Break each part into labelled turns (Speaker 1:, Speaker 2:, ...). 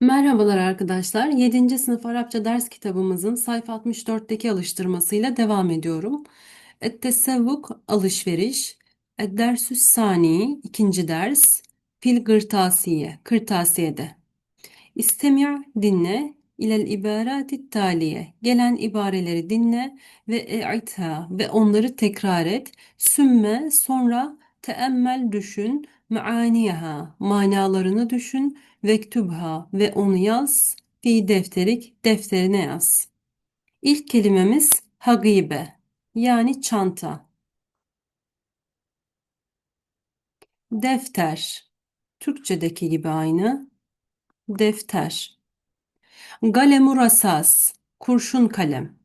Speaker 1: Merhabalar arkadaşlar. 7. sınıf Arapça ders kitabımızın sayfa 64'teki alıştırmasıyla devam ediyorum. Et-tesevvuk alışveriş. Et-dersüs sani ikinci ders. Fil gırtasiye kırtasiyede. İstemi' dinle ilel ibarati taliye gelen ibareleri dinle ve e'itha ve onları tekrar et. Sümme sonra teemmel düşün meaniha manalarını düşün vektubha ve onu yaz fi defterik defterine yaz. İlk kelimemiz hagibe yani çanta. Defter Türkçedeki gibi aynı. Defter. Galemur asas, kurşun kalem.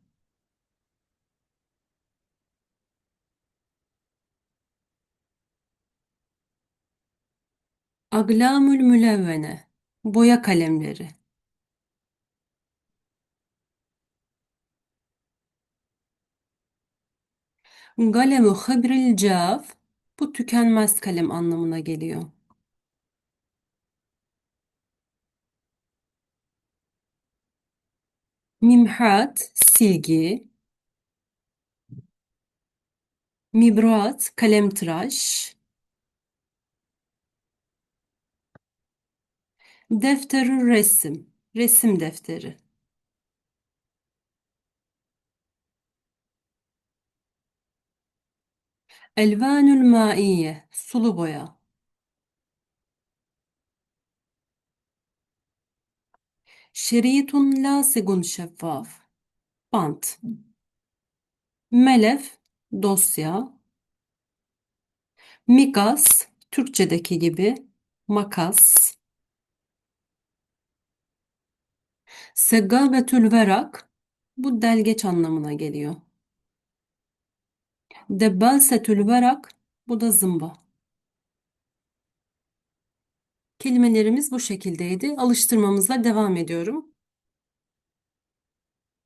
Speaker 1: Aglamül mülevvene, boya kalemleri. Galemu habril caf, bu tükenmez kalem anlamına geliyor. Mimhat, silgi. Mibrat, kalemtıraş. Defterü resim, resim defteri. Elvanül maiye, sulu boya. Şeritun lasigun şeffaf, bant. Melef, dosya. Mikas, Türkçedeki gibi makas. Segabetül verak, bu delgeç anlamına geliyor. Debbasetül verak, bu da zımba. Kelimelerimiz bu şekildeydi. Alıştırmamızla devam ediyorum.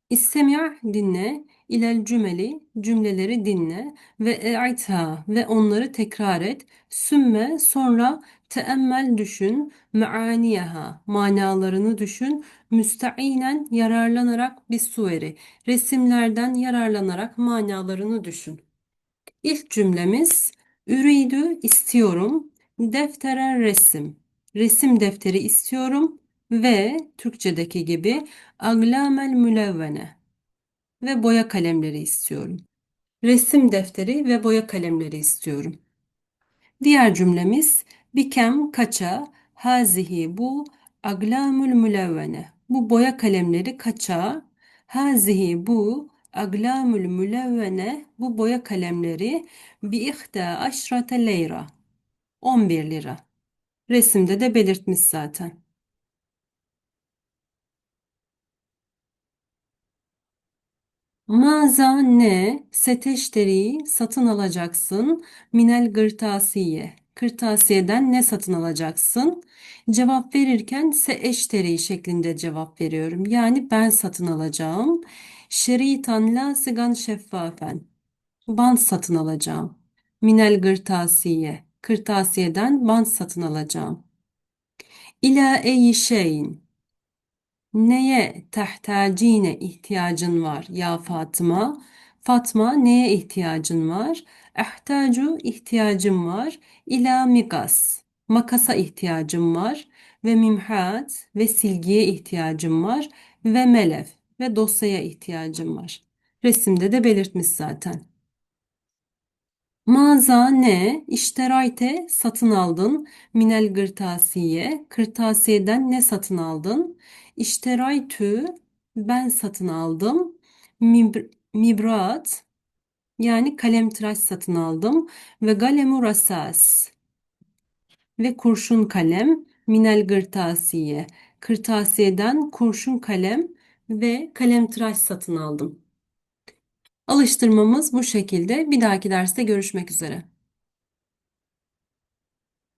Speaker 1: İstemi' dinle, ilel cümeli cümleleri dinle ve e'itha ve onları tekrar et. Sümme sonra teemmel düşün, meaniyeha manalarını düşün, müsteinen yararlanarak bir sueri resimlerden yararlanarak manalarını düşün. İlk cümlemiz üridü istiyorum, deftere resim, resim defteri istiyorum ve Türkçedeki gibi aglamel mülevvene ve boya kalemleri istiyorum. Resim defteri ve boya kalemleri istiyorum. Diğer cümlemiz bikem kaça hazihi bu aglamül mülevvene. Bu boya kalemleri kaça hazihi bu aglamül mülevvene bu boya kalemleri bi ihda aşrate leyra 11 lira. Resimde de belirtmiş zaten. Maza ne seteşteri satın alacaksın minel gırtasiye. Kırtasiyeden ne satın alacaksın? Cevap verirken se eşteri şeklinde cevap veriyorum. Yani ben satın alacağım. Şeritan lasigan şeffafen. Bant satın alacağım. Minel gırtasiye. Kırtasiyeden bant satın alacağım. İla eyi şeyin. Neye tehtacine ihtiyacın var ya Fatıma? Fatma neye ihtiyacın var? Ehtacu ihtiyacım var. İla mikas. Makasa ihtiyacım var. Ve mimhat ve silgiye ihtiyacım var. Ve melef ve dosyaya ihtiyacım var. Resimde de belirtmiş zaten. Maza ne? İşterayte satın aldın. Minel gırtasiye. Kırtasiyeden ne satın aldın? İşteraytü ben satın aldım. Mib mibrat yani kalemtıraş satın aldım. Ve galemur asas ve kurşun kalem. Minel gırtasiye. Kırtasiyeden kurşun kalem ve kalemtıraş satın aldım. Alıştırmamız bu şekilde. Bir dahaki derste görüşmek üzere.